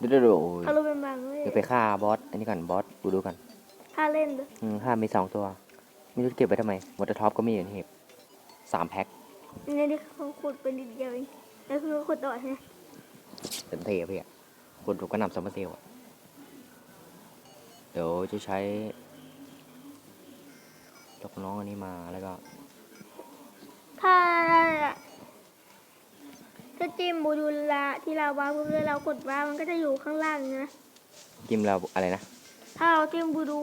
เดี๋ยวเดี๋ยวเดี๋ยวโอ้ยเขารู้เป็นบางเลยเดี๋ยวไปฆ่าบอส อันนี้ก่อนบอสดูดูกันถ้าเล่นด้วยอืมฆ่ามีสองตัว ไม่รู้เก็บไว้ทำไมวอเตอร์ท็อปก็มีอยู่นี่สามแพ็คในนี้เขาขุดเป็นนิดเดียวเองแล้วคือเขาขุดต่อใช่ไหมเต็มเทพี่อะคนถูกกระหน่ำซัมเมอร์เซลอะเดี๋ยวจะใช้ยกน้องอันนี้มาแล้วก็ถ้า ถ้าจิ้มบูดูลาที่เราวางปุ๊บแล้วเรากดวางมันก็จะอยู่ข้างล่างนะจิ้มเราอะไรนะ ถ้าเราจิ้มบูดู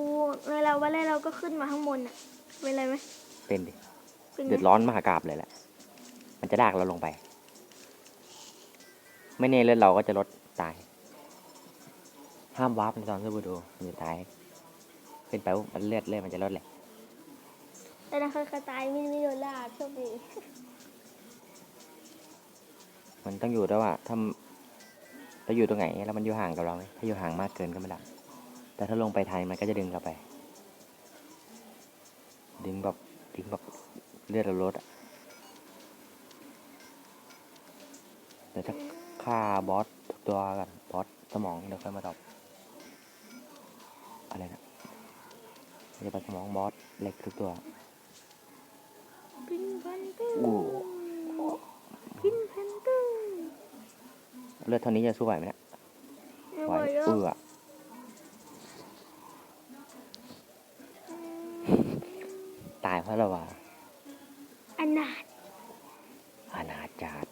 เวลาว่าแล้วเราก็ขึ้นมาข้างบนอะเป็นไรไหมเป็นดิ เป็นไงเดือดร้อนมหากราบเลยแหละ มันจะลากเราลงไป ไม่แน่เลือดเราก็จะลดตาย ห้ามวาร์ปในตอนสู้บูดูมันจะตาย เป็นไปปุ๊บมันเลือดเลือดมันจะลดเลย แต่ถ้าเคยกระตายไม่ไม่โดนลากโชคดี มันต้องอยู่ด้วยว่าถ้าเราอยู่ตรงไหนแล้วมันอยู่ห่างกับเราไหมถ้าอยู่ห่างมากเกินก็ไม่ได้แต่ถ้าลงไปไทยมันก็จะดึงเราไป ดึงแบบดึงแบบเลือดเราลดอะเดี๋ยวถ้าฆ่าบอสทุกตัวกันบอสสมองเดี๋ยวค่อยมาตอบอะไรนะจะไปสมองบอสเล็กทุกตัวอู้ พินพันตื้ เลือดเท่านี้จะสู้ไหวไหมเนี่ยไม่ไหไหววแล้เอวอตายเพราะอะไรวะอนาถอนาจาร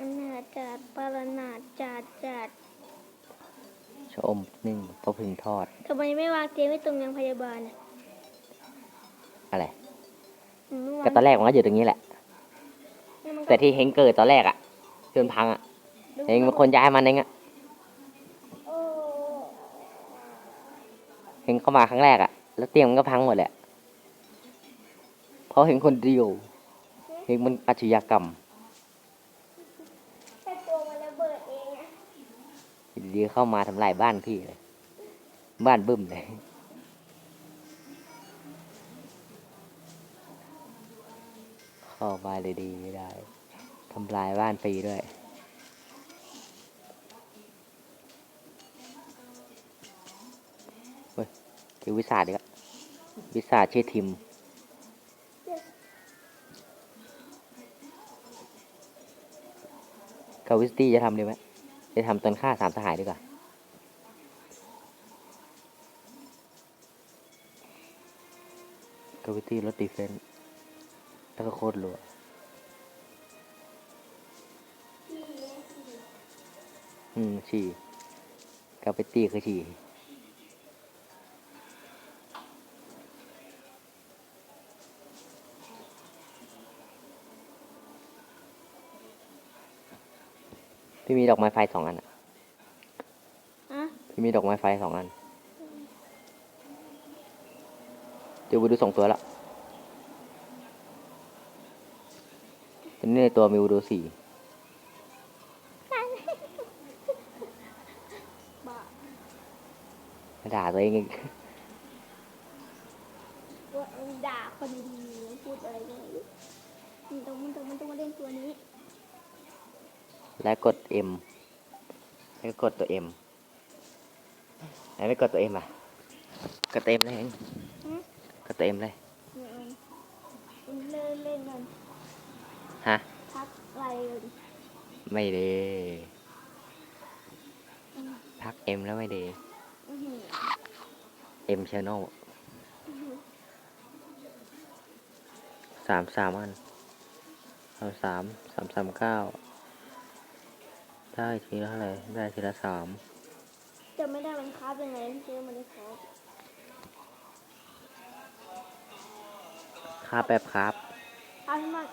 อนาถจัดปรนาถจัดจัดชะอมนึ่งข้าวผึ่งทอดทำไมไม่วางเตียงไว้ตรงยังพยาบาลอะอะไรอืมไม่วางก็ตอนแรกมันก็อยู่ตรงนี้แหละ แล้วมันก็แต่ที่เฮงเกิดตอนแรกอะจนพังอะ เฮงเป็นคนย้ายมันเองอะโอ้เฮงเข้ามาครั้งแรกอะแล้วเตียงมันก็พังหมดแหละเพราะเฮงคนเดียวเฮงมันอาชญากรรมแค่ตัวมันระเบิดเองอะอยู่ดีๆเข้ามาทำลายบ้านพี่เลย บ้านบึ้มเลยเข้าบ้านเลยดีไม่ได้ทำลายบ้านฟรีด้วย เจอวิสาดอีกแล้ววิสาดชื่อทิมกับวิสตี้จะทำดีไหม จะทำตอนฆ่าสามสหายดีกว่ากาวิสตี้ลดดีเฟนส์แล้วก็โคตรรัวอืม ฉี่กาวิตี้คือฉี่ พี่มีดอกไม้ไฟสองอันอะอะพี่มีดอกไม้ไฟสองอันเดี๋ยวไปดูสองตัวละตอนนี้ในตัวมีวูดูสี่บ้ามาด่าตัวเองอีกว่าด่าคนดีๆพูดอะไรก็ไม่รู้มันต้องมันต้องมันต้องมาเล่นตัวนี้ แล้วกด M แล้วก็กดตัว M แล้วไม่กดตัว M อะ กดตัว M เลยเองหืมกดตัว M เลยมันเล่นเล่นกันฮะพักอะไรกันไม่ดีพัก M แล้วไม่ดีอื้อหือ M channel สามสามอันเอาสามสามสามเก้า ได้ทีละเท่าไหร่ได้ทีละสามจะไม่ได้มันคราฟยังไงที่เชื่อมันได้คราฟครับแบบครับคราฟมาก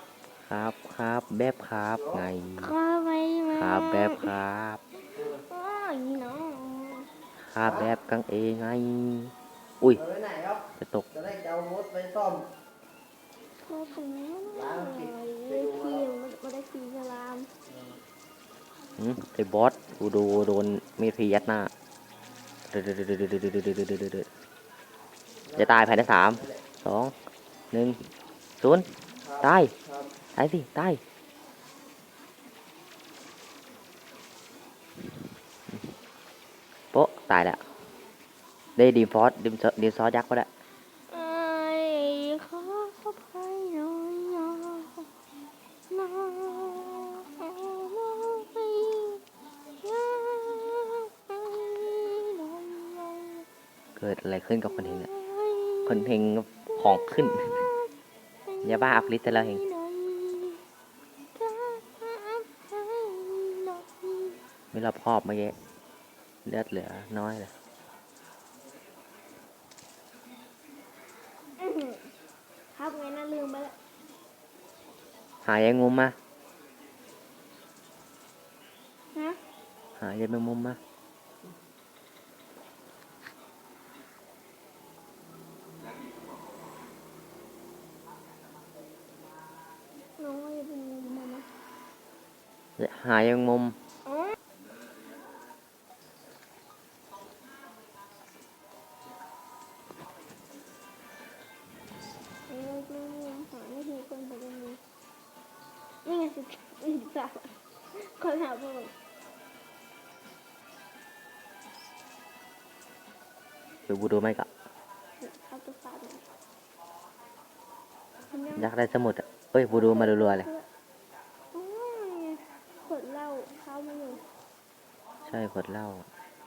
ครับครับแบบครับไงคราฟไหมมาครับแบบครับอ๋ออย่างนี้เนาะครับแบบกังเองไง อุ้ยไปไหนครับจะตกจะได้จะเอารถไปซ่อมคราฟถึงแล้วล้างผิดได้คีมมันได้คีมสลามหืม ไอ้บอสกูดูโดนมีดพียัดหน้าจะตายภายในสามสองหนึ่งศูนย์ตายตายสิตายตายแล้วได้ดีมฟอสดีมดีมซอสยักษ์ก็ได้ เกิดอะไรขึ้นกับคนเฮงอะคนเฮงของขึ้นอย่าบ้าอัพลิสต์แต่ละเฮงไม่รอบคอบเมื่อกี้เลือดเหลือน้อยเลยครับไงน่าลืมไปแล้วหายายงมุมมานะหายายแมงมุมมา น้องว่าจะเป็นงูมาไหม หายายแมงมุมอ๋อเออไม่งูหาไม่ถูกคนไปตรงนี้นี่ไงสิบสิบสามคนหาพวกเดี๋ยวบูดูไม่กะเข้าตัวสามอยากได้สมุดอะเอ้ยบูดูมารัวๆเลย อ๋อขวดเหล้าเข้ามาอยู่ ใช่ข วดเหล้า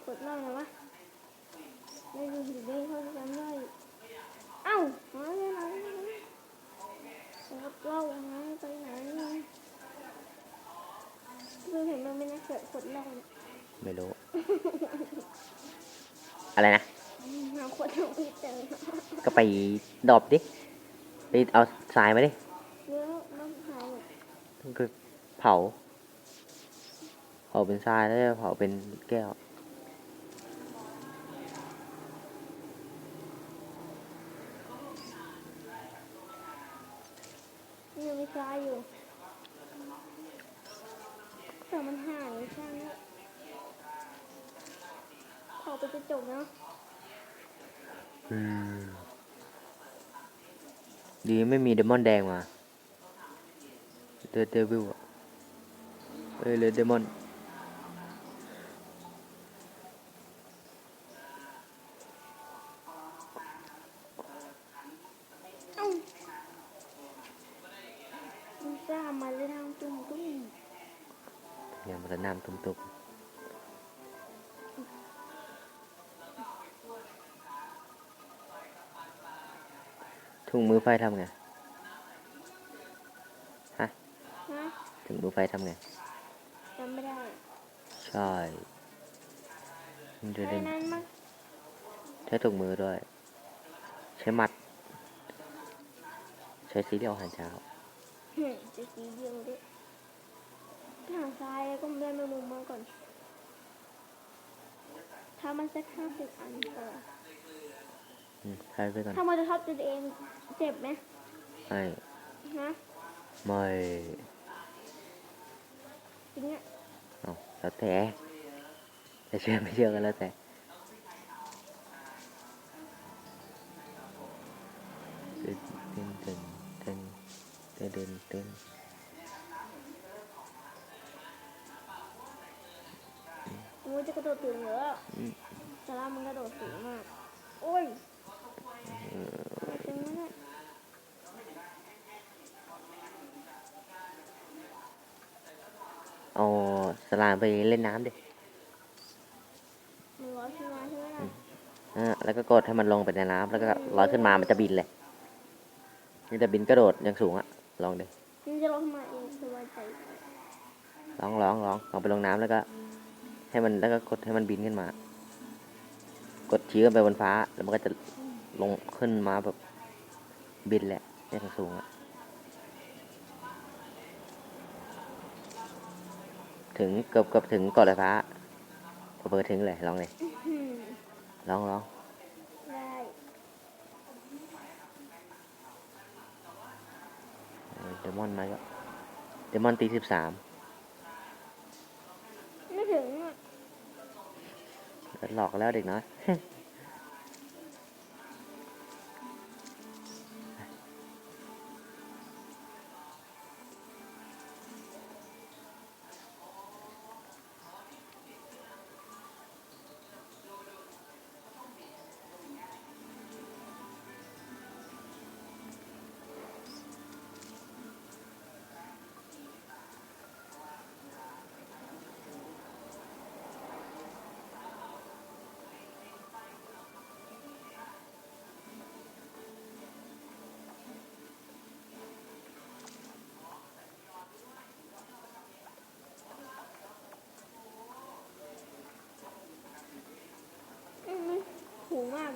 ขวดเหล้านะวะไม่ดูถึงได้เขาจะจำได้เอ้าหายไปไหนขวดเหล้าหายไปไหนดูเห็นมันไม่น่าเกิดขวดเหล้าเนี่ยไม่รู้ อะไรนะ หาขวดเหล้าไม่เจอก็ไปดรอปดิไปเอาทรายมาดิ เยอะน้ำหายหมดต้องคือเผา เผาเป็นทรายแล้วจะเผาเป็นแก้ว ยังมีทรายอยู่แต่มันหายช่างเนี่ยเผาไปกระจกเนาะอืมดีไม่มีเดมอนแดงมาเดอะเดวิลอะเอ้ยเลยเดมอน เอ้ามันซ่ามาเลยทางตุ้มตุ้ม เนี่ยมันจะน้ำตุ่มๆถุงมือไฟทำไง ฮะ ฮะถุงมือไฟทำไง จำไม่ได้ใช่มันจะไอ้เล่นนั้นมั้งใช้ถุงมือด้วย ใช้หมัด ใช้ซีเรียลอาหารเช้าเฮ้ยจะสีเดียวด้วย ทางซ้ายก็ไม่ได้ไม่มุมมาก่อน ถ้ามันสักห้าสิบอันพออืมใช้ไปก่อนถ้ามันจะทับตัวเองเจ็บไหมไม่ฮะไม่จริงอะเอาแล้วแต่จะเชื่อไม่เชื่อกันแล้วแต่เต้นเต้นเต้นเต้นเต้นเต้น จะกระโดดถึงเหรออืมแต่ละมันกระโดดสูงมาก โอ้ยจริงไหมเนี่ยเอาสลามไปเล่นน้ำดิมันร้อยขึ้นมาใช่ไหมล่ะอ่าแล้วก็กดให้มันลงไปในน้ำแล้วก็ลอยขึ้นมา มันจะบินเลยมันจะบินกระโดดอย่างสูงอะลองดิมันจะลงมาเองสบายใจลองลองลองลองไปลงน้ำแล้วก็ ให้มันแล้วก็กดให้มันบินขึ้นมา กดชี้ขึ้นไปบนฟ้า แล้วมันก็จะลงขึ้นมาแบบบินแหละอย่างสูงอะถึงเกือบเกือบถึงเกาะลอยฟ้าเปิดถึงเลยลองเลยลองลองเดมอนมาแล้วเดมอนตีสิบสามถึงอ่ะหลอกแล้วเด็กน้อย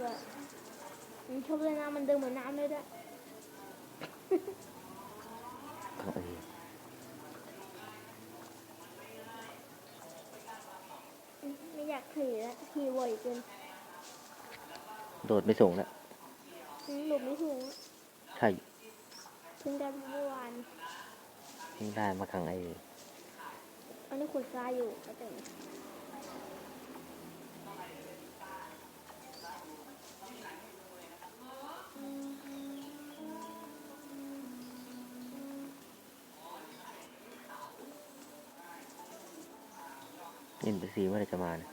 ด้วยมันชอบเลยน้ำมันเดินเหมือนน้ำเลยด้วยกังเอยอืมไม่อยากขี่แล้วขี่บ่อยเกินโดดไม่สูงแล้วอืมหลบไม่ถูกอะใช่เพิ่งได้เมื่อวานเพิ่งได้มากังเอยอันนี้ขุดทรายอยู่ก็แต่ง ซีเมื่อไรจะมาเนี่ย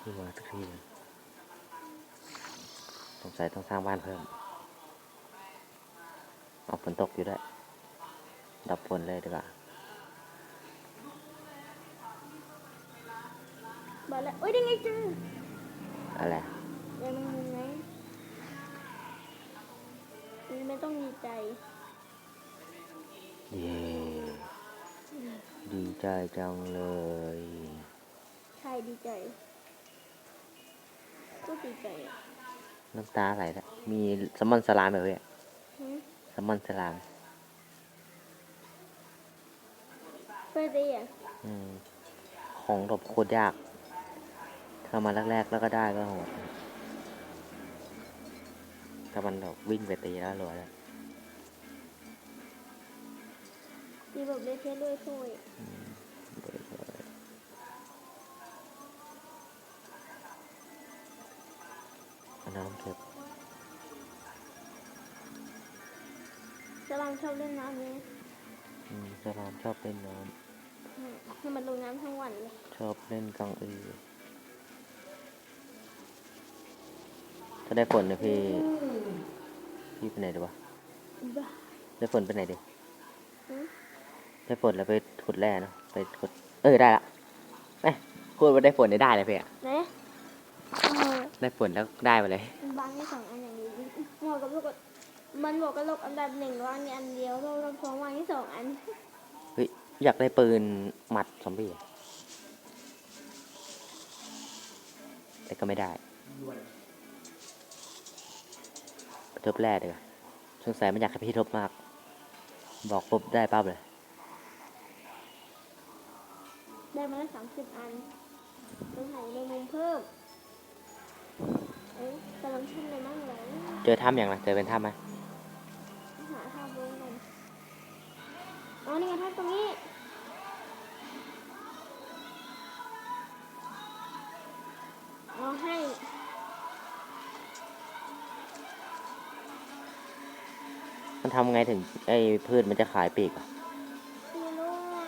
ไม่มาสักทีเลยสงสัยต้องสร้างบ้านเพิ่ม เอาฝนตกอยู่ด้วย ดับฝนเลยดีกว่าบอกแล้วเอ้ยได้ไงเจอ อะไรยังมึงไงนี่ไม่ต้องดีใจ เย้ดีใจจังเลย ใช่ดีใจก็ดีใจอะน้ำตาไหลแล้วมีสมอนสลามแบบเนี้ยหืมสมอนสลามเพื่อดีอะอืมของดบโคตรยาก ถ้ามาแรกๆแล้วก็ได้ก็โหดถ้ามันแบบวิ่งไปตีแล้วรวยแล้วดีแบบเล่นเทสด้วยช่วยเอาน้ำเก็บสลามชอบเล่นน้ำนี้อืมสลามชอบเล่นน้อืมให้มันลงน้ำทั้งวันเลยำชอบเล่นกังอือ ถ้าได้ฝนเนี่ยพี่ พี่ไปไหนดีวะบ้าได้ฝนไปไหนดีหืมได้ฝนแล้วไปขุดแร่เนอะไปขุด เออได้ละเอ้ยพูดว่าได้ฝนได้ได้เลยพี่อะไหนเออได้ฝนแล้วได้มาเลยบางที่สองอันอย่างนี้เหมาะกับลูกกดมันบอกกับโลกอันดับหนึ่งวางนี่อันเดียวโลกอันดับสองวางที่สองอัน เฮ้ยอยากได้ปืนหมัดซอมบี้อะแต่ก็ไม่ได้ไป ทบแร่ดีกว่าสงสัยมันอยากให้พี่ทบมาก บอกปุ๊บได้ปั๊บเลย ได้มาแล้วสามสิบอันต้องหาในมุมเพิ่ม เอ้ยกำลังขึ้นในมั่งเลยเจอถ้ำอย่างไรเจอเป็นถ้ำไหมหาท่าบูงกันอ๋อนี่ไงท่าตรงนี้เอาให้ มันทำไงถึงไอ้พืชมันจะขายปีกอะไม่รู้อะ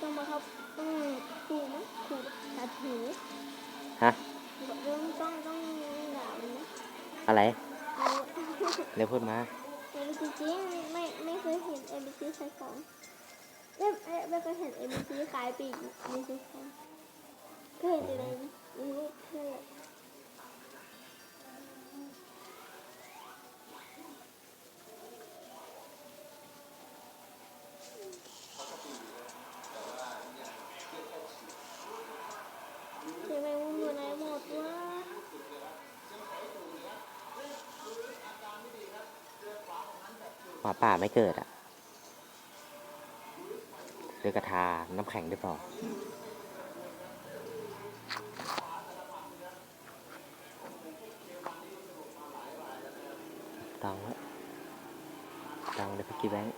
ต้องมาครับต้องขู่มั้ยขู่ตัดหูฮะต้องต้องต้องด่ามันนะอะไรเอาเร็วพูดมา เอลิจีจริงไม่ไม่เคยเห็นเอลิจีขายของไม่ไม่ไม่เคยเห็นเอลิจีขายปีกเอลิจีขายเคยเห็นแต่ในในรูปเท่ หมาป่าไม่เกิดอะเรือกระทา น้ำแข็งได้เปล่าตังค์ละตังค์ในพิกกี้แบงค์